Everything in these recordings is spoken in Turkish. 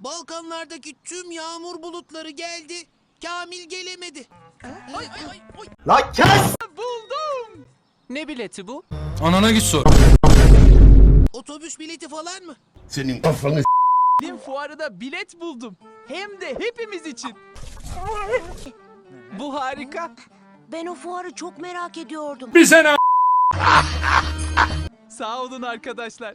Balkanlardaki tüm yağmur bulutları geldi. Kamil gelemedi. La kes! Buldum. Ne bileti bu? Anana git sor. Otobüs bileti falan mı? Senin kafanı Film fuarında bilet buldum. Hem de hepimiz için. Bu harika. Ben o fuarı çok merak ediyordum. Sağ olun arkadaşlar.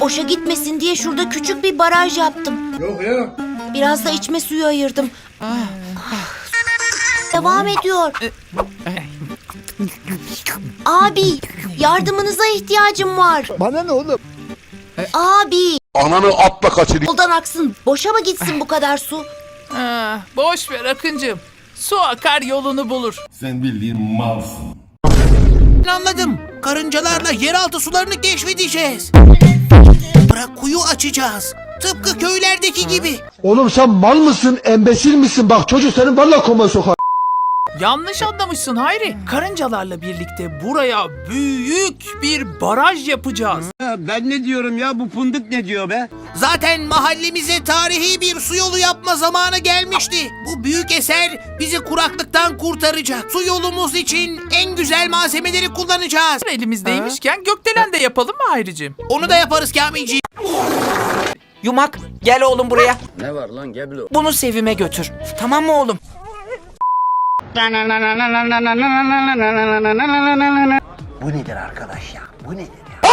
Boşa gitmesin diye şurada küçük bir baraj yaptım. Yok ya. Biraz da içme suyu ayırdım. Devam ediyor. Abi, yardımınıza ihtiyacım var. Bana ne oğlum? Abi, Ananı atla kaçır. yoldan aksın. Boşa mı gitsin bu kadar su? Ah, boş ver Akıncığım. Su akar yolunu bulur. Sen bildiğin malsın. Anladım. Karıncalarla yeraltı sularını keşfedeceğiz. Bırak kuyu açacağız. Tıpkı köylerdeki gibi. Oğlum sen mal mısın, embesil misin? Bak çocuk senin valla koma sokar. Yanlış anlamışsın Hayri. Karıncalarla birlikte buraya büyük bir baraj yapacağız. Ben ne diyorum ya bu fındık ne diyor be? Zaten mahallemize tarihi bir su yolu yapma zamanı gelmişti. Bu büyük eser bizi kuraklıktan kurtaracak. Su yolumuz için en güzel malzemeleri kullanacağız. Elimizdeymişken gökdelen de yapalım mı Hayricim? Onu da yaparız Kamilciğim. Yumak gel oğlum buraya. Ne var lan Geblo? Bunu Sevim'e götür. Tamam mı oğlum? Bu nedir arkadaş ya? Bu nedir ya?